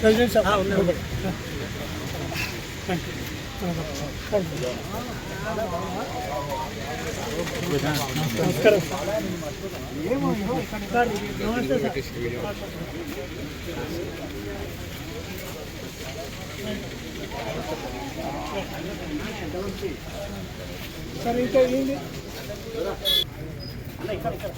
President నమస్కారం. నమస్తే sir ఇంకా ఏంటి అన్న ఇక్కడ ఇక్కడ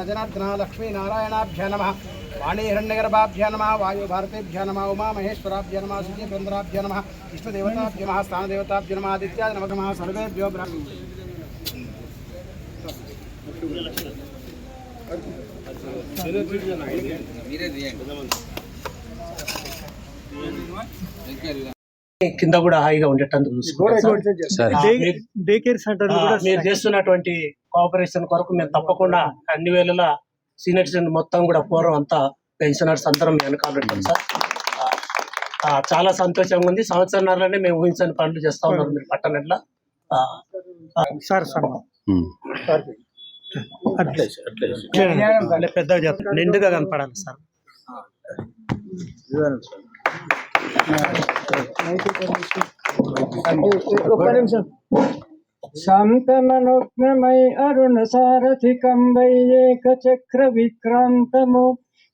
जनाद लक्ष्मी नारायणाभ्य नम। वाणीहिण्यगर्भाभ्य नम, वायुभारतेभ्य नम उमा महेश्वराभ्य नम सुजीभ्यन्द्राभ्य नम, विष्णुदेवताभ्य नम, स्थानदेवताभ्य नम आदित्यादि नम सर्वेभ्यो ब्रह्म। కింద కూడా హాయిగా ఉండేటందుకు చూసుకుంటాం సార్. ఆ, మీరు- డే కేర్ సెంటర్ ఆ, కూడా మీరు చేస్తున్నటువంటి కోఆపరేషన్ కొరకు మేము తప్పకుండా అన్ని వేళలా సీనియర్ సిటిజన్ మొత్తం కూడా పూర్వం అంతా పెన్షనర్స్ అందరం మీ వెనకాల ఉంటాం సార్. చాలా సంతోషంగా ఉంది. సంవత్సరాలనే మేము ఊహించని పనులు చేస్తా ఉన్నారు మీరు పట్టణంలో. సార్ పెద్దగా చెప్తాను. నిండుగా కనపడాలి సార్. ఒక్క నిమిషం శాంతమనుగ్నమై అరుణ సారథికం వైయేక చక్ర విక్రాంతము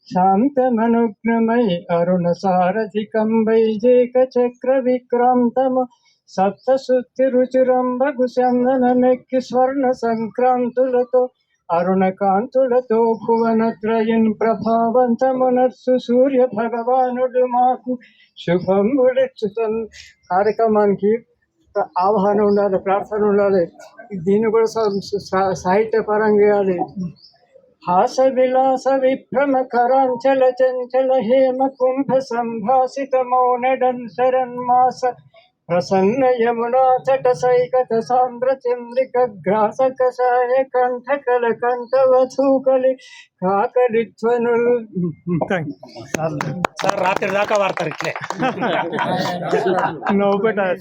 శాంతమనుజ్ఞమై అరుణ సారథి కంబై ఏక చక్ర విక్రాంతము సప్తశుద్ధి రుచిరంబగు చందనమెక్కి స్వర్ణ సంక్రాంతులతో అరుణకాంతులతో భువనత్రయన్ ప్రభావంతమునర్సు సూర్య భగవానుడు మాకు శుభముడిచ్చుతన్ కార్యక్రమానికి ఆహ్వానం ఉండాలి ప్రార్థన ఉండాలి. దీన్ని కూడా సాహిత్యపరంగా చేయాలి. హాస విలాస విభ్రమ కరాంచల చంచల హేమ కుంభ సంభాసిత మౌనడన్ శరన్మాస ప్రసన్న యమునా చట సైకత సాంద్ర చంద్రిక గ్రాస కషాయ కంఠ కల కంఠ వధూకలి కాకలి ధ్వనులు సార్ రాత్రి దాకా వాడతారు ఇట్లే.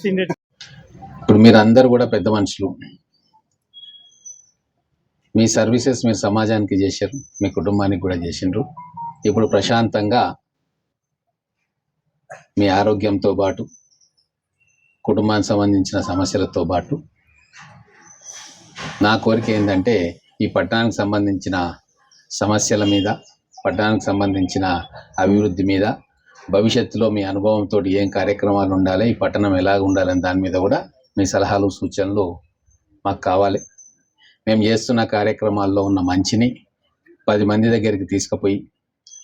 సీనియర్ ఇప్పుడు మీరు అందరు కూడా పెద్ద మనుషులు. మీ సర్వీసెస్ మీరు సమాజానికి చేశారు మీ కుటుంబానికి కూడా చేసిండ్రు. ఇప్పుడు ప్రశాంతంగా మీ ఆరోగ్యంతో పాటు కుటుంబానికి సంబంధించిన సమస్యలతో పాటు నా కోరిక ఏంటంటే ఈ పట్టణానికి సంబంధించిన సమస్యల మీద పట్టణానికి సంబంధించిన అభివృద్ధి మీద భవిష్యత్తులో మీ అనుభవంతో ఏం కార్యక్రమాలు ఉండాలి ఈ పట్టణం ఎలాగ ఉండాలని దాని మీద కూడా మీ సలహాలు సూచనలు మాకు కావాలి. మేము చేస్తున్న కార్యక్రమాల్లో ఉన్న మంచిని పది మంది దగ్గరికి తీసుకుపోయి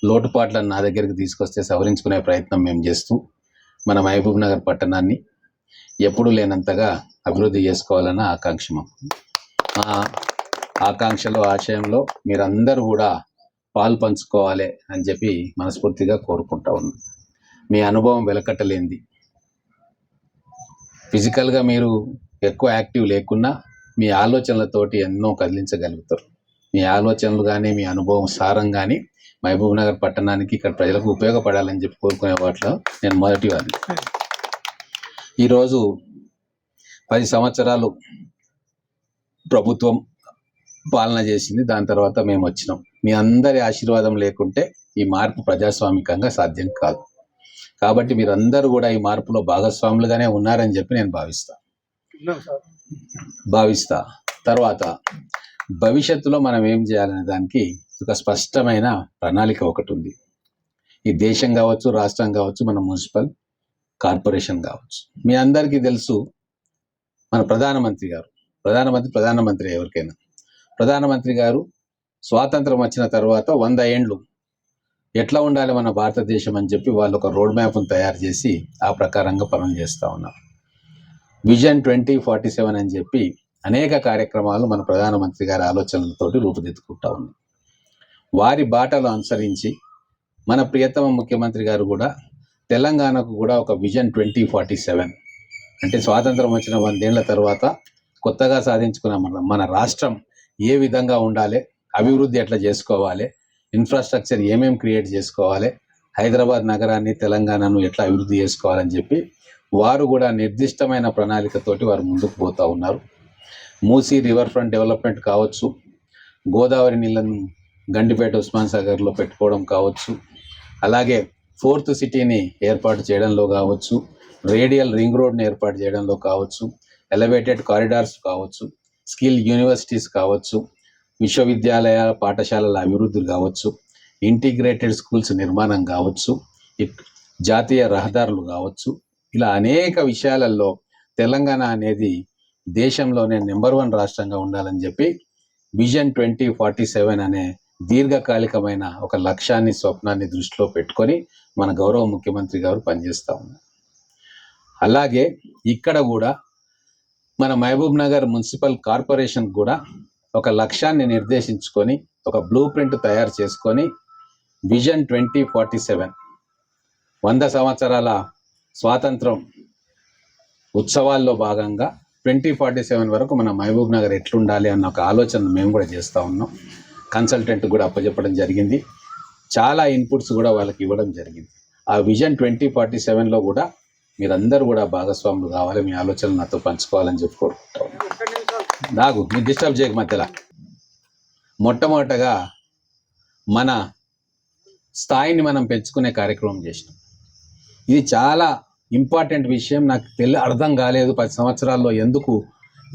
లోటుపాట్లను నా దగ్గరికి తీసుకొస్తే సవరించుకునే ప్రయత్నం మేము చేస్తూ మన మహబూబ్ నగర్ పట్టణాన్ని ఎప్పుడూ లేనంతగా అభివృద్ధి చేసుకోవాలన్న ఆకాంక్ష మా ఆకాంక్షలో ఆశయంలో మీరందరూ కూడా పాలు పంచుకోవాలి అని చెప్పి మనస్ఫూర్తిగా కోరుకుంటా ఉన్నాం మీ అనుభవం వెలకట్టలేంది ఫిజికల్గా మీరు ఎక్కువ యాక్టివ్ లేకున్నా మీ ఆలోచనలతోటి ఎన్నో కదిలించగలుగుతారు. మీ ఆలోచనలు కానీ మీ అనుభవం సారం కానీ మహబూబ్ నగర్ పట్టణానికి ఇక్కడ ప్రజలకు ఉపయోగపడాలని చెప్పి కోరుకునే వాటిలో నేను మొదటి వాడిని ఈరోజు పది సంవత్సరాలు ప్రభుత్వం పాలన చేసింది. దాని తర్వాత మేము వచ్చినాం. మీ అందరి ఆశీర్వాదం లేకుంటే ఈ మార్పు ప్రజాస్వామికంగా సాధ్యం కాదు. కాబట్టి మీరందరూ కూడా ఈ మార్పులో భాగస్వాములుగానే ఉన్నారని చెప్పి నేను భావిస్తా. భావిస్తా. తర్వాత భవిష్యత్తులో మనం ఏం చేయాలనే దానికి ఒక స్పష్టమైన ప్రణాళిక ఒకటి ఉంది. ఈ దేశం కావచ్చు రాష్ట్రం కావచ్చు మన మున్సిపల్ కార్పొరేషన్ కావచ్చు. మీ అందరికీ తెలుసు మన ప్రధానమంత్రి గారు. ప్రధానమంత్రి ప్రధానమంత్రి ఎవరికైనా. ప్రధానమంత్రి గారు స్వాతంత్రం వచ్చిన తర్వాత వంద ఏండ్లు ఎట్లా ఉండాలి మన భారతదేశం అని చెప్పి వాళ్ళు ఒక రోడ్ మ్యాప్ను తయారు చేసి ఆ ప్రకారంగా పనులు చేస్తూ ఉన్నారు. విజన్ ట్వంటీ ఫార్టీ సెవెన్ అని చెప్పి అనేక కార్యక్రమాలు మన ప్రధానమంత్రి గారి ఆలోచనలతోటి రూపుదిద్దుకుంటా ఉన్నాయి వారి బాటలు అనుసరించి మన ప్రియతమ ముఖ్యమంత్రి గారు కూడా తెలంగాణకు కూడా ఒక విజన్ ట్వంటీ ఫార్టీ సెవెన్. అంటే స్వాతంత్రం వచ్చిన వందేళ్ళ తర్వాత కొత్తగా సాధించుకున్న మన మన రాష్ట్రం ఏ విధంగా ఉండాలి అభివృద్ధి ఎట్లా చేసుకోవాలి ఇన్ఫ్రాస్ట్రక్చర్ ఏమేం క్రియేట్ చేసుకోవాలి హైదరాబాద్ నగరాన్ని తెలంగాణను ఎట్లా అభివృద్ధి చేసుకోవాలని చెప్పి వారు కూడా నిర్దిష్టమైన ప్రణాళికతోటి వారు ముందుకు పోతూ ఉన్నారు. మూసీ రివర్ ఫ్రంట్ డెవలప్మెంట్ కావచ్చు గోదావరి నీళ్ళను గండిపేట ఉస్మాన్ సాగర్లో పెట్టుకోవడం కావచ్చు అలాగే ఫోర్త్ సిటీని ఏర్పాటు చేయడంలో కావచ్చు రేడియల్ రింగ్ రోడ్ని ఏర్పాటు చేయడంలో కావచ్చు ఎలివేటెడ్ కారిడార్స్ కావచ్చు స్కిల్ యూనివర్సిటీస్ కావచ్చు విశ్వవిద్యాలయాల పాఠశాలల అభివృద్ధి కావచ్చు ఇంటిగ్రేటెడ్ స్కూల్స్ నిర్మాణం కావచ్చు జాతీయ రహదారులు కావచ్చు. ఇలా అనేక విషయాలలో తెలంగాణ అనేది దేశంలోనే నెంబర్ వన్ రాష్ట్రంగా ఉండాలని చెప్పి విజన్ ట్వంటీ ఫార్టీ సెవెన్ అనే దీర్ఘకాలికమైన ఒక లక్ష్యాన్ని స్వప్నాన్ని దృష్టిలో పెట్టుకొని మన గౌరవ ముఖ్యమంత్రి గారు పనిచేస్తూ ఉన్నారు. అలాగే ఇక్కడ కూడా మన మహబూబ్ నగర్ మున్సిపల్ కార్పొరేషన్ కూడా ఒక లక్ష్యాన్ని నిర్దేశించుకొని ఒక బ్లూ ప్రింట్ తయారు చేసుకొని విజన్ ట్వంటీ ఫార్టీ సెవెన్ వంద సంవత్సరాల స్వాతంత్రం ఉత్సవాల్లో భాగంగా ట్వంటీ ఫార్టీ సెవెన్ వరకు మన మహబూబ్ నగర్ ఎట్లుండాలి అన్న ఒక ఆలోచన మేము కూడా చేస్తూ ఉన్నాం. కన్సల్టెంట్ కూడా అప్పచెప్పడం జరిగింది. చాలా ఇన్పుట్స్ కూడా వాళ్ళకి ఇవ్వడం జరిగింది. ఆ విజన్ ట్వంటీ ఫార్టీ సెవెన్లో కూడా మీరందరూ కూడా భాగస్వాములు కావాలి మీ ఆలోచనలు నాతో పంచుకోవాలని చెప్పి కోరుకుంటా నాకు మీరు డిస్టర్బ్ చేయక మధ్యలో. మొట్టమొదటగా మన స్థాయిని మనం పెంచుకునే కార్యక్రమం చేసినాం. ఇది చాలా ఇంపార్టెంట్ విషయం. నాకు తెలి అర్థం కాలేదు పది సంవత్సరాల్లో ఎందుకు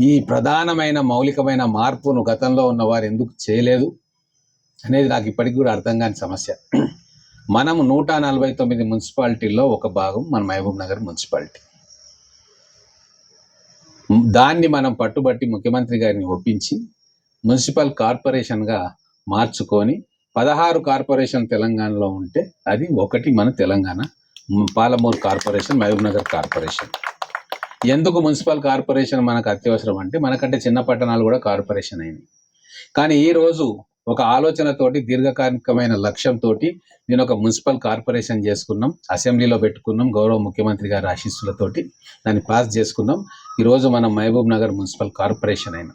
ఈ ప్రధానమైన మౌలికమైన మార్పును గతంలో ఉన్నవారు ఎందుకు చేయలేదు. అనేది నాకు ఇప్పటికి కూడా అర్థం కాని సమస్య. మనం నూట నలభై తొమ్మిది మున్సిపాలిటీల్లో ఒక భాగం మన మహబూబ్ నగర్ మున్సిపాలిటీ. దాన్ని మనం పట్టుబట్టి ముఖ్యమంత్రి గారిని ఒప్పించి మున్సిపల్ కార్పొరేషన్గా మార్చుకొని పదహారు కార్పొరేషన్ తెలంగాణలో ఉంటే అది ఒకటి మన Telangana Palamuru corporation Mahabubnagar corporation. ఎందుకు మున్సిపల్ కార్పొరేషన్ మనకు అత్యవసరం అంటే మనకంటే చిన్న పట్టణాలు కూడా కార్పొరేషన్ అయినాయి. కానీ ఈ రోజు ఒక ఆలోచనతోటి దీర్ఘకాలికమైన లక్ష్యంతో నేను ఒక మున్సిపల్ కార్పొరేషన్ చేసుకున్నాం. అసెంబ్లీలో పెట్టుకున్నాం. గౌరవ ముఖ్యమంత్రి గారి ఆశీస్సులతోటి దాన్ని పాస్ చేసుకున్నాం. ఈరోజు మనం మహబూబ్ నగర్ మున్సిపల్ కార్పొరేషన్ అయినా.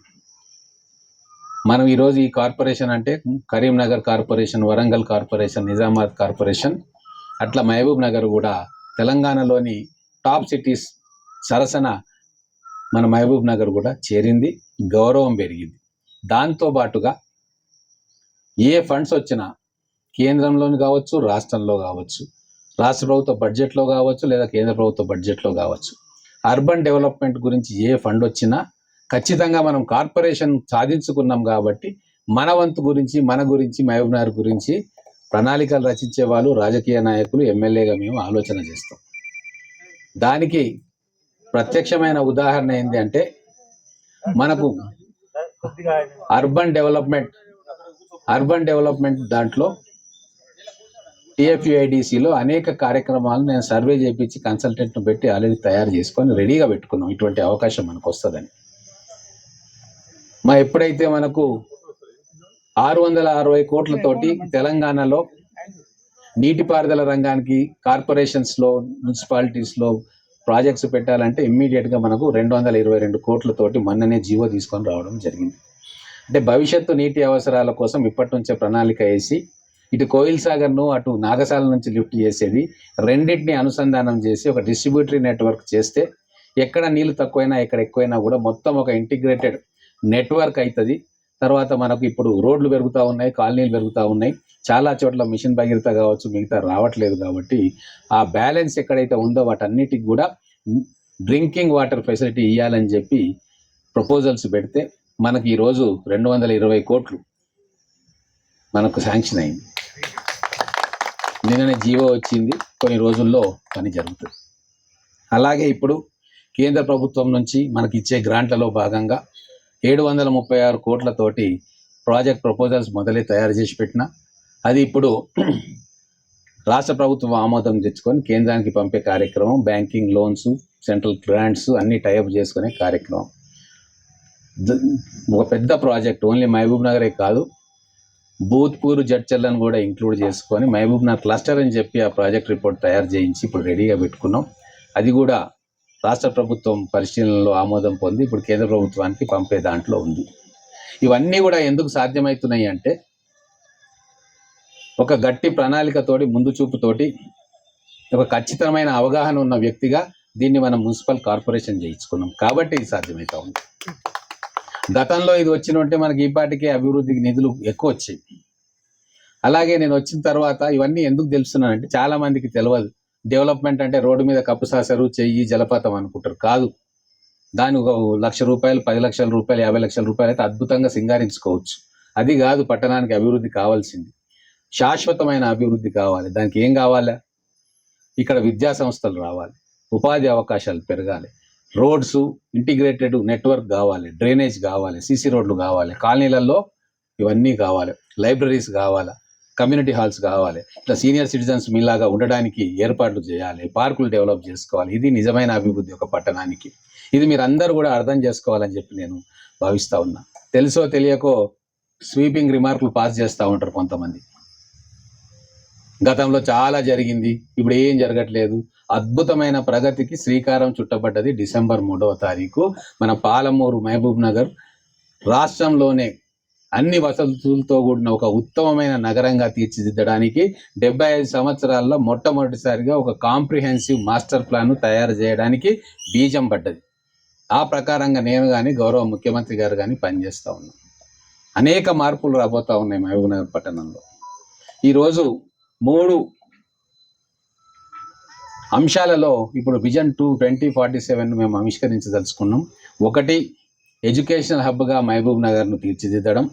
మనం ఈరోజు ఈ కార్పొరేషన్ అంటే Karimnagar corporation Warangal corporation Nizamabad corporation అట్లా మహబూబ్ నగర్ కూడా తెలంగాణలోని టాప్ సిటీస్ సరసన మన మహబూబ్ నగర్ కూడా చేరింది గౌరవం పెరిగింది. దాంతో పాటుగా ఏ ఫండ్స్ వచ్చినా కేంద్రంలోని కావచ్చు రాష్ట్రంలో కావచ్చు రాష్ట్ర ప్రభుత్వ బడ్జెట్లో కావచ్చు లేదా కేంద్ర ప్రభుత్వ బడ్జెట్లో కావచ్చు. అర్బన్ డెవలప్మెంట్ గురించి ఏ ఫండ్ వచ్చినా ఖచ్చితంగా మనం కార్పొరేషన్ సాధించుకున్నాం కాబట్టి మన వంతు గురించి మన గురించి మహబూబ్ నగర్ గురించి ప్రణాళికలు రచించే వాళ్ళు రాజకీయ నాయకులు ఎమ్మెల్యేగా మేము ఆలోచన చేస్తాం. దానికి ప్రత్యక్షమైన ఉదాహరణ ఏంటి అంటే మనకు అర్బన్ డెవలప్మెంట్ అర్బన్ డెవలప్మెంట్ దాంట్లో టీఎఫ్యుఐడిసిలో అనేక కార్యక్రమాలను నేను సర్వే చేయించి కన్సల్టెంట్ను పెట్టి ఆల్రెడీ తయారు చేసుకొని రెడీగా పెట్టుకున్నాం. ఇటువంటి అవకాశం మనకు వస్తుందని. మా ఎప్పుడైతే మనకు ఆరు వందల అరవై కోట్లతోటి తెలంగాణలో నీటిపారుదల రంగానికి కార్పొరేషన్స్లో మున్సిపాలిటీస్లో ప్రాజెక్ట్స్ పెట్టాలంటే ఇమ్మీడియట్గా మనకు రెండు వందల ఇరవై రెండు కోట్లతోటి మొన్ననే జీవో తీసుకొని రావడం జరిగింది. అంటే భవిష్యత్తు నీటి అవసరాల కోసం ఇప్పటి నుంచే ప్రణాళిక వేసి ఇటు కోయిల్ సాగర్ను అటు నాగసాల నుంచి లిఫ్ట్ చేసేది. రెండింటిని అనుసంధానం చేసి ఒక డిస్ట్రిబ్యూటరీ నెట్వర్క్ చేస్తే ఎక్కడ నీళ్ళు తక్కువైనా ఎక్కడ ఎక్కువైనా కూడా మొత్తం ఒక ఇంటిగ్రేటెడ్ నెట్వర్క్ అవుతుంది తర్వాత మనకు ఇప్పుడు రోడ్లు పెరుగుతూ ఉన్నాయి కాలనీలు పెరుగుతూ ఉన్నాయి. చాలా చోట్ల మిషన్ భగీరథ కావచ్చు మిగతా రావట్లేదు కాబట్టి ఆ బ్యాలెన్స్ ఎక్కడైతే ఉందో వాటన్నిటికి కూడా డ్రింకింగ్ వాటర్ ఫెసిలిటీ ఇవ్వాలని చెప్పి ప్రపోజల్స్ పెడితే మనకి ఈరోజు రెండు వందల ఇరవై కోట్లు మనకు శాంక్షన్ అయింది. నిన్ననే జీవో వచ్చింది. కొన్ని రోజుల్లో పని జరుగుతుంది. అలాగే ఇప్పుడు కేంద్ర ప్రభుత్వం నుంచి మనకి ఇచ్చే గ్రాంట్లలో భాగంగా ఏడు వందల ముప్పై ఆరు కోట్లతోటి ప్రాజెక్ట్ ప్రపోజల్స్ మొదలై తయారు చేసి పెట్టిన. అది ఇప్పుడు రాష్ట్ర ప్రభుత్వం ఆమోదం తెచ్చుకొని కేంద్రానికి పంపే కార్యక్రమం బ్యాంకింగ్ లోన్స్ సెంట్రల్ గ్రాంట్స్ అన్ని టైఅప్ చేసుకునే కార్యక్రమం. ఒక పెద్ద ప్రాజెక్ట్ ఓన్లీ మహబూబ్ నగరే కాదు భూత్పూర్ జడ్చర్లను కూడా ఇంక్లూడ్ చేసుకొని మహబూబ్ నగర్ క్లస్టర్ అని చెప్పి ఆ ప్రాజెక్ట్ రిపోర్ట్ తయారు చేయించి ఇప్పుడు రెడీగా పెట్టుకున్నాం. అది కూడా రాష్ట్ర ప్రభుత్వం పరిశీలనలో ఆమోదం పొంది ఇప్పుడు కేంద్ర ప్రభుత్వానికి పంపే దాంట్లో ఉంది. ఇవన్నీ కూడా ఎందుకు సాధ్యమవుతున్నాయి అంటే ఒక గట్టి ప్రణాళికతోటి ముందు చూపుతోటి ఒక ఖచ్చితమైన అవగాహన ఉన్న వ్యక్తిగా దీన్ని మనం మున్సిపల్ కార్పొరేషన్ చేయించుకున్నాం. కాబట్టి ఇది సాధ్యమవుతా ఉంది. గతంలో ఇది వచ్చిన ఉంటే మనకి ఈ పాటికే అభివృద్ధికి నిధులు ఎక్కువ వచ్చాయి. అలాగే నేను వచ్చిన తర్వాత ఇవన్నీ ఎందుకు తెలుస్తున్నానంటే చాలా మందికి తెలియదు డెవలప్మెంట్ అంటే రోడ్డు మీద కప్పు సాసరు చెయ్యి జలపాతం అనుకుంటారు. కాదు. దాని ఒక లక్ష రూపాయలు పది లక్షల రూపాయలు యాభై లక్షల రూపాయలు అయితే అద్భుతంగా సింగారించుకోవచ్చు. అది కాదు పట్టణానికి అభివృద్ధి కావాల్సింది. శాశ్వతమైన అభివృద్ధి కావాలి. దానికి ఏం కావాలి? ఇక్కడ విద్యా సంస్థలు రావాలి. ఉపాధి అవకాశాలు పెరగాలి. రోడ్స్ ఇంటిగ్రేటెడ్ నెట్వర్క్ కావాలి డ్రైనేజ్ కావాలి సీసీ రోడ్లు కావాలి కాలనీలలో ఇవన్నీ కావాలి లైబ్రరీస్ కావాలి కమ్యూనిటీ హాల్స్ కావాలి ఇట్లా సీనియర్ సిటిజన్స్ మీలాగా ఉండడానికి ఏర్పాట్లు చేయాలి పార్కులు డెవలప్ చేసుకోవాలి. ఇది నిజమైన అభివృద్ధి ఒక పట్టణానికి. ఇది మీరు అందరూ కూడా అర్థం చేసుకోవాలని చెప్పి నేను భావిస్తా ఉన్నా. తెలుసో తెలియకో స్వీపింగ్ రిమార్కులు పాస్ చేస్తూ ఉంటారు కొంతమంది. గతంలో చాలా జరిగింది. ఇప్పుడు ఏం జరగట్లేదు. అద్భుతమైన ప్రగతికి శ్రీకారం చుట్టబడ్డది డిసెంబర్ మూడవ తారీఖు మన పాలమూరు మహబూబ్ నగర్ రాష్ట్రంలోనే అన్ని వసతులతో కూడిన ఒక ఉత్తమమైన నగరంగా తీర్చిదిద్దడానికి డెబ్బై ఐదు సంవత్సరాల్లో మొట్టమొదటిసారిగా ఒక కాంప్రిహెన్సివ్ మాస్టర్ ప్లాన్ తయారు చేయడానికి బీజం పడ్డది. ఆ ప్రకారంగా నేను కానీ గౌరవ ముఖ్యమంత్రి గారు కానీ పనిచేస్తూ ఉన్నాను అనేక మార్పులు రాబోతా ఉన్నాయి మహబూబ్ నగర్ పట్టణంలో. ఈరోజు మూడు అంశాలలో ఇప్పుడు vision two twenty forty seven మేము ఆవిష్కరించదలుచుకున్నాం. ఒకటి ఎడ్యుకేషనల్ హబ్గా మహబూబ్ నగర్ను తీర్చిదిద్దడం.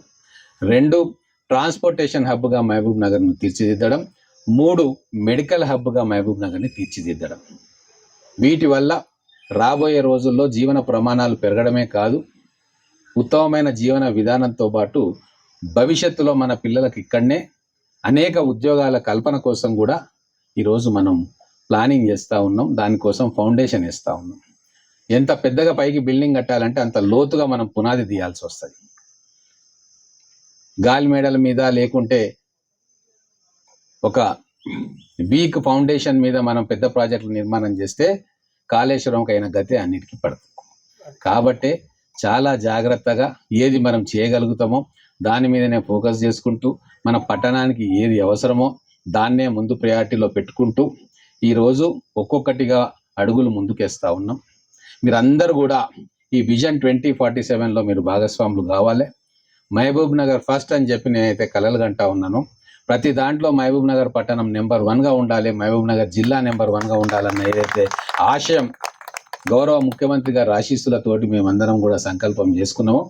రెండు ట్రాన్స్పోర్టేషన్ హబ్గా మహబూబ్ నగర్ను తీర్చిదిద్దడం. మూడు మెడికల్ హబ్గా మహబూబ్ నగర్ని తీర్చిదిద్దడం. వీటి వల్ల రాబోయే రోజుల్లో జీవన ప్రమాణాలు పెరగడమే కాదు ఉత్తమమైన జీవన విధానంతో పాటు భవిష్యత్తులో మన పిల్లలకి ఇక్కడనే అనేక ఉద్యోగాల కల్పన కోసం కూడా ఈరోజు మనం ప్లానింగ్ చేస్తూ ఉన్నాం. దానికోసం ఫౌండేషన్ వేస్తూ ఉన్నాం. ఎంత పెద్దగా పైకి బిల్డింగ్ కట్టాలంటే అంత లోతుగా మనం పునాది తీయాల్సి వస్తుంది. గాలి మేడల మీద లేకుంటే ఒక వీక్ ఫౌండేషన్ మీద మనం పెద్ద ప్రాజెక్టులు నిర్మాణం చేస్తే కాళేశ్వరంకి అయిన గతి అన్నిటికీ పడుతుంది. కాబట్టే చాలా జాగ్రత్తగా ఏది మనం చేయగలుగుతామో దాని మీదనే ఫోకస్ చేసుకుంటూ మన పట్టణానికి ఏది అవసరమో దాన్నే ముందు ప్రయారిటీలో పెట్టుకుంటూ ఈరోజు ఒక్కొక్కటిగా అడుగులు ముందుకేస్తా ఉన్నాం. మీరందరూ కూడా ఈ విజన్ ట్వంటీ ఫార్టీ సెవెన్లో మీరు భాగస్వాములు కావాలి. మహబూబ్ నగర్ ఫస్ట్ అని చెప్పి నేనైతే కలలు కంటా ఉన్నాను. ప్రతి దాంట్లో మహబూబ్ నగర్ పట్టణం నెంబర్ వన్గా ఉండాలి మహబూబ్ నగర్ జిల్లా నెంబర్ వన్గా ఉండాలన్న ఏదైతే ఆశయం గౌరవ ముఖ్యమంత్రి గారి ఆశీస్సులతోటి మేమందరం కూడా సంకల్పం చేసుకున్నాము.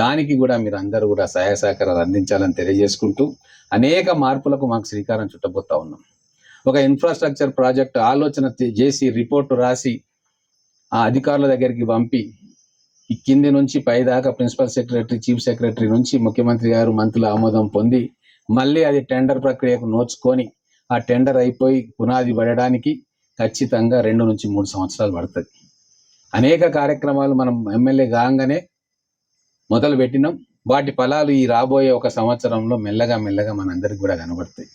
దానికి కూడా మీరు అందరూ కూడా సహాయ సహకారాలు అందించాలని తెలియజేసుకుంటూ అనేక మార్పులకు మాకు శ్రీకారం చుట్టబోతా ఉన్నాం. ఒక ఇన్ఫ్రాస్ట్రక్చర్ ప్రాజెక్ట్ ఆలోచన చేసి రిపోర్టు రాసి ఆ అధికారుల దగ్గరికి పంపి కింది నుంచి పైదాకా ప్రిన్సిపల్ సెక్రటరీ చీఫ్ సెక్రటరీ నుంచి ముఖ్యమంత్రి గారు మంత్రుల ఆమోదం పొంది మళ్ళీ అది టెండర్ ప్రక్రియకు నోచుకొని ఆ టెండర్ అయిపోయి పునాది పడడానికి ఖచ్చితంగా రెండు నుంచి మూడు సంవత్సరాలు పడుతుంది. అనేక కార్యక్రమాలు మనం ఎమ్మెల్యే కాగానే మొదలు పెట్టినాం. వాటి ఫలాలు ఈ రాబోయే ఒక సంవత్సరంలో మెల్లగా మెల్లగా మనందరికి కూడా కనబడతాయి.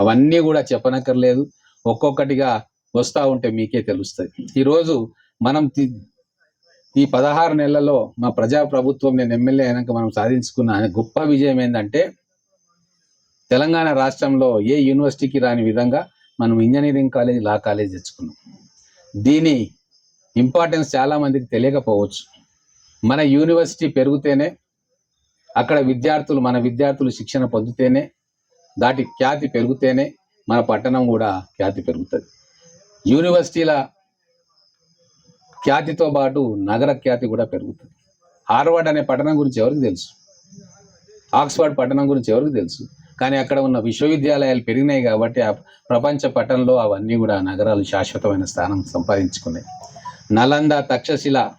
అవన్నీ కూడా చెప్పనక్కర్లేదు. ఒక్కొక్కటిగా వస్తూ ఉంటే మీకే తెలుస్తుంది ఈరోజు మనం తి- ఈ పదహారు నెలల్లో మా ప్రజా ప్రభుత్వం నేను ఎమ్మెల్యే అయినాక మనం సాధించుకున్న గొప్ప విజయం ఏంటంటే తెలంగాణ రాష్ట్రంలో ఏ యూనివర్సిటీకి రాని విధంగా మనం ఇంజనీరింగ్ కాలేజ్ లా కాలేజ్ తెచ్చుకున్నాం. దీని ఇంపార్టెన్స్ చాలా మందికి తెలియకపోవచ్చు. మన యూనివర్సిటీ పెరిగితేనే అక్కడ విద్యార్థులు మన విద్యార్థులు శిక్షణ పొందితేనే దాటి ఖ్యాతి పెరిగితేనే మన పట్టణం కూడా ఖ్యాతి పెరుగుతుంది. యూనివర్సిటీల ఖ్యాతితో పాటు నగర ఖ్యాతి కూడా పెరుగుతుంది. హార్వర్డ్ అనే పట్టణం గురించి ఎవరికి తెలుసు? ఆక్స్ఫర్డ్ పట్టణం గురించి ఎవరికి తెలుసు? కానీ అక్కడ ఉన్న విశ్వవిద్యాలయాలు పెరిగినాయి కాబట్టి ఆ ప్రపంచ పట్టణంలో అవన్నీ కూడా నగరాలు శాశ్వతమైన స్థానం సంపాదించుకున్నాయి. నలంద తక్షశిల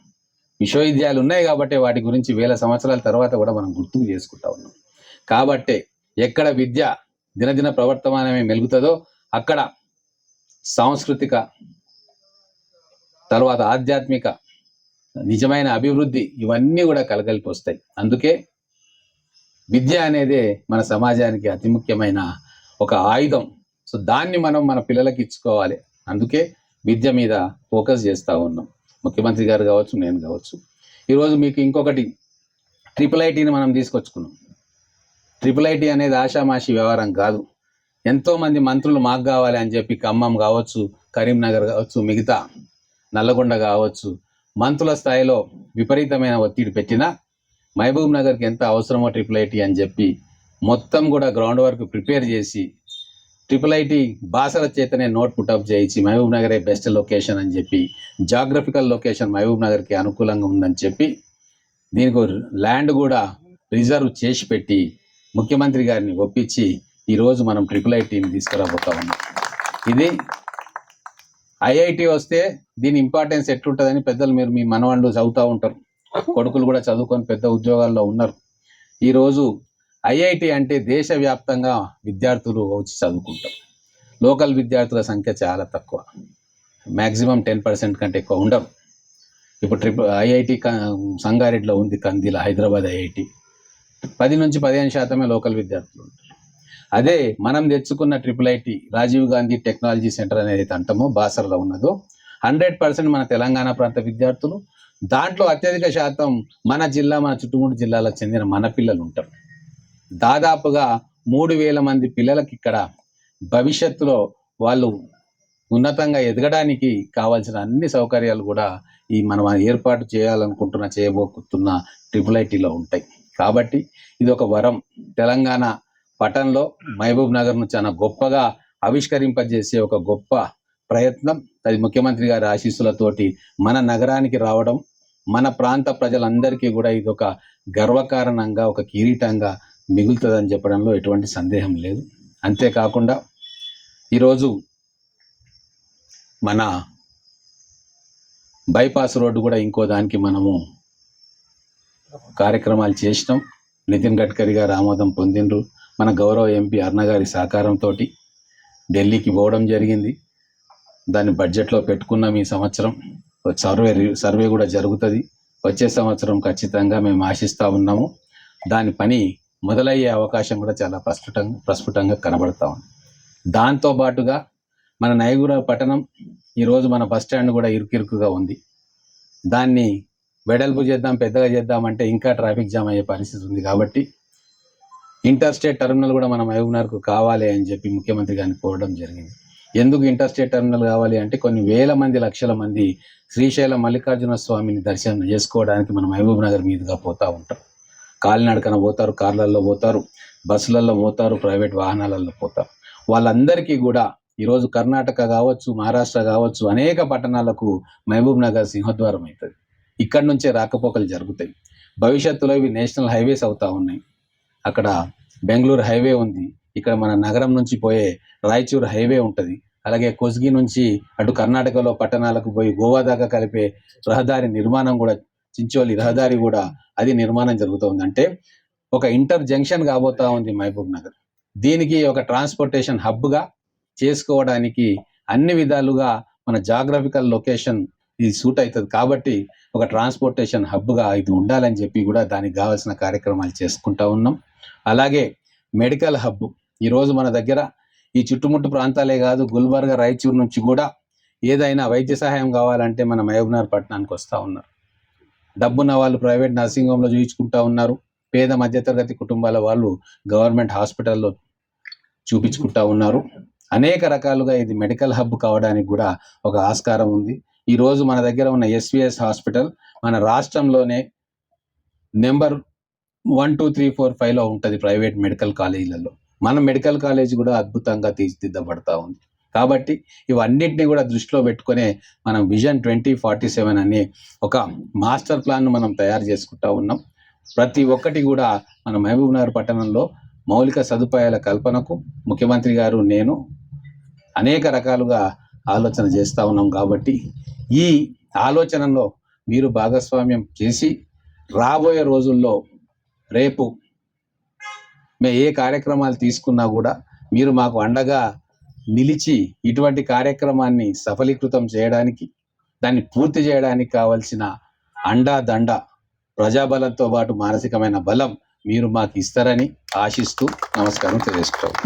విశ్వవిద్యాలు ఉన్నాయి కాబట్టి వాటి గురించి వేల సంవత్సరాల తర్వాత కూడా మనం గుర్తుకు చేసుకుంటా ఉన్నాం. కాబట్టే ఎక్కడ విద్య దినదిన ప్రవర్తమానమే మెలుగుతుందో అక్కడ సాంస్కృతిక తర్వాత ఆధ్యాత్మిక నిజమైన అభివృద్ధి ఇవన్నీ కూడా కలగలిపి వస్తాయి. అందుకే విద్య అనేదే మన సమాజానికి అతి ముఖ్యమైన ఒక ఆయుధం. సో దాన్ని మనం మన పిల్లలకి ఇచ్చుకోవాలి. అందుకే విద్య మీద ఫోకస్ చేస్తూ ఉన్నాం. ముఖ్యమంత్రి గారు కావచ్చు నేను కావచ్చు. ఈరోజు మీకు ఇంకొకటి ట్రిపుల్ ఐటీని మనం తీసుకొచ్చుకున్నాం. ట్రిపుల్ ఐటీ అనేది ఆషామాషి వ్యవహారం కాదు. ఎంతోమంది మంత్రులు మాకు కావాలి అని చెప్పి ఖమ్మం కావచ్చు కరీంనగర్ కావచ్చు మిగతా నల్లగొండ కావచ్చు మంత్రుల స్థాయిలో విపరీతమైన ఒత్తిడి పెట్టినా మహబూబ్ నగర్కి ఎంత అవసరమో ట్రిపుల్ ఐటీ అని చెప్పి మొత్తం కూడా గ్రౌండ్ వర్క్ ప్రిపేర్ చేసి ట్రిపుల్ ఐటీ బాసర చేతనే నోట్ పుటప్ చేయించి మహబూబ్ నగరే బెస్ట్ లొకేషన్ అని చెప్పి జాగ్రఫికల్ లొకేషన్ మహబూబ్ నగర్కి అనుకూలంగా ఉందని చెప్పి దీనికి ల్యాండ్ కూడా రిజర్వ్ చేసి పెట్టి ముఖ్యమంత్రి గారిని ఒప్పించి ఈరోజు మనం ట్రిపుల్ ఐటీని తీసుకురాబోతా ఉన్నాం. ఇది ఐఐటి వస్తే దీని ఇంపార్టెన్స్ ఎట్లుంటుందని పెద్దలు మీరు మీ మనవాళ్ళు చదువుతూ ఉంటారు. కొడుకులు కూడా చదువుకొని పెద్ద ఉద్యోగాల్లో ఉన్నారు. ఈరోజు ఐఐటి అంటే దేశవ్యాప్తంగా విద్యార్థులు వచ్చి చదువుకుంటారు. లోకల్ విద్యార్థుల సంఖ్య చాలా తక్కువ. మ్యాక్సిమం టెన్ పర్సెంట్ కంటే ఎక్కువ ఉండరు. ఇప్పుడు ట్రిపుల్ ఐఐటి సంగారెడ్డిలో ఉంది కందిల హైదరాబాద్ ఐఐటి. పది నుంచి పదిహేను శాతమే లోకల్ విద్యార్థులు ఉంటారు. అదే మనం తెచ్చుకున్న triple IT Rajiv Gandhi technology centre అనేది అంటామో బాసర్లో ఉన్నదో హండ్రెడ్ పర్సెంట్ మన తెలంగాణ ప్రాంత విద్యార్థులు. దాంట్లో అత్యధిక శాతం మన జిల్లా మన చుట్టుముట్టు జిల్లాలకు చెందిన మన పిల్లలు ఉంటారు. దాదాపుగా మూడు వేల మంది పిల్లలకి ఇక్కడ భవిష్యత్తులో వాళ్ళు ఉన్నతంగా ఎదగడానికి కావాల్సిన అన్ని సౌకర్యాలు కూడా ఈ మనం ఏర్పాటు చేయాలనుకుంటున్న చేయబోతున్న ట్రిపుల్ ఐటీలో ఉంటాయి. కాబట్టి ఇది ఒక వరం. తెలంగాణ పట్టణంలో మహబూబ్ నగర్ను చాలా గొప్పగా ఆవిష్కరింపజేసే ఒక గొప్ప ప్రయత్నం. అది ముఖ్యమంత్రి గారి ఆశీస్సులతోటి మన నగరానికి రావడం మన ప్రాంత ప్రజలందరికీ కూడా ఇది ఒక గర్వకారణంగా ఒక కిరీటంగా మిగులుతుందని చెప్పడంలో ఎటువంటి సందేహం లేదు. అంతేకాకుండా ఈరోజు మన బైపాస్ రోడ్డు కూడా ఇంకో దానికి మనము కార్యక్రమాలు చేసినాం. నితిన్ గడ్కరీ గారు ఆమోదం పొందిండ్రు. మన గౌరవ ఎంపీ అన్నగారి గారి సహకారంతో ఢిల్లీకి పోవడం జరిగింది. దాన్ని బడ్జెట్లో పెట్టుకున్నాం ఈ సంవత్సరం. సర్వే సర్వే కూడా జరుగుతుంది. వచ్చే సంవత్సరం ఖచ్చితంగా మేము ఆశిస్తూ ఉన్నాము. దాని పని మొదలయ్యే అవకాశం కూడా చాలా ప్రస్ఫుటంగా ప్రస్ఫుటంగా కనబడతా ఉంది. దాంతో పాటుగా మన నయగూర పట్టణం ఈరోజు మన బస్ స్టాండ్ కూడా ఇరుకిరుకుగా ఉంది. దాన్ని వెడల్పు చేద్దాం పెద్దగా చేద్దాం అంటే ఇంకా ట్రాఫిక్ జామ్ అయ్యే పరిస్థితి ఉంది కాబట్టి ఇంటర్ స్టేట్ టెర్మినల్ కూడా మన మహబూబ్నగర్కు కావాలి అని చెప్పి ముఖ్యమంత్రి గారిని కోరడం జరిగింది. ఎందుకు ఇంటర్ స్టేట్ టెర్మినల్ కావాలి అంటే కొన్ని వేల మంది లక్షల మంది శ్రీశైలం మల్లికార్జున స్వామిని దర్శనం చేసుకోవడానికి మన మహబూబ్నగర్ మీదుగా పోతూ ఉంటాం. కాలినడకన పోతారు కార్లలో పోతారు బస్సులలో పోతారు ప్రైవేట్ వాహనాలలో పోతారు. వాళ్ళందరికీ కూడా ఈరోజు కర్ణాటక కావచ్చు మహారాష్ట్ర కావచ్చు అనేక పట్టణాలకు మహబూబ్ నగర్ సింహద్వారం అవుతుంది. ఇక్కడ నుంచే రాకపోకలు జరుగుతాయి. భవిష్యత్తులో ఇవి నేషనల్ హైవేస్ అవుతా ఉన్నాయి. అక్కడ బెంగళూరు హైవే ఉంది. ఇక్కడ మన నగరం నుంచి పోయే రాయచూర్ హైవే ఉంటుంది. అలాగే కొస్గి నుంచి అటు కర్ణాటకలో పట్టణాలకు పోయి గోవా దాకా కలిపే రహదారి నిర్మాణం కూడా చించోలి రహదారి కూడా అది నిర్మాణం జరుగుతుంది. అంటే ఒక ఇంటర్ జంక్షన్ కాబోతా ఉంది మహబూబ్ నగర్. దీనికి ఒక ట్రాన్స్పోర్టేషన్ హబ్గా చేసుకోవడానికి అన్ని విధాలుగా మన జాగ్రఫికల్ లొకేషన్ ఇది సూట్ అవుతుంది. కాబట్టి ఒక ట్రాన్స్పోర్టేషన్ హబ్గా ఇది ఉండాలని చెప్పి కూడా దానికి కావాల్సిన కార్యక్రమాలు చేసుకుంటా ఉన్నాం. అలాగే మెడికల్ హబ్. ఈరోజు మన దగ్గర ఈ చుట్టుముట్టు ప్రాంతాలే కాదు గుల్బర్గా రాయచూరు నుంచి కూడా ఏదైనా వైద్య సహాయం కావాలంటే మన మహబూబ్నగర్ పట్టణానికి వస్తూ ఉన్నారు. డబ్బున్న వాళ్ళు ప్రైవేట్ నర్సింగ్ హోమ్లో చూపించుకుంటా ఉన్నారు. పేద మధ్యతరగతి కుటుంబాల వాళ్ళు గవర్నమెంట్ హాస్పిటల్లో చూపించుకుంటా ఉన్నారు. అనేక రకాలుగా ఇది మెడికల్ హబ్ కావడానికి కూడా ఒక ఆస్కారం ఉంది. ఈరోజు మన దగ్గర ఉన్న ఎస్విఎస్ హాస్పిటల్ మన రాష్ట్రంలోనే number one two three four ఫైవ్లో ఉంటుంది ప్రైవేట్ మెడికల్ కాలేజీలలో. మన మెడికల్ కాలేజ్ కూడా అద్భుతంగా తీర్చిదిద్దబడతా ఉంది. కాబట్టి ఇవన్నిటిని కూడా దృష్టిలో పెట్టుకునే మనం విజన్ ట్వంటీ ఫార్టీ సెవెన్ అనే ఒక మాస్టర్ ప్లాన్ను మనం తయారు చేసుకుంటా ఉన్నాం. ప్రతి ఒక్కటి కూడా మన మహబూబ్ నగర్ పట్టణంలో మౌలిక సదుపాయాల కల్పనకు ముఖ్యమంత్రి గారు నేను అనేక రకాలుగా ఆలోచన చేస్తూ ఉన్నాం కాబట్టి ఈ ఆలోచనలో మీరు భాగస్వామ్యం చేసి రాబోయే రోజుల్లో రేపు మేము ఏ కార్యక్రమాలు తీసుకున్నా కూడా మీరు మాకు అండగా నిలిచి ఇటువంటి కార్యక్రమాన్ని సఫలీకృతం చేయడానికి దాన్ని పూర్తి చేయడానికి కావలసిన అండా దండ ప్రజాబలంతో పాటు మానసికమైన బలం మీరు మాకు ఇస్తారని ఆశిస్తూ నమస్కారం తెలియజేసుకోవాలి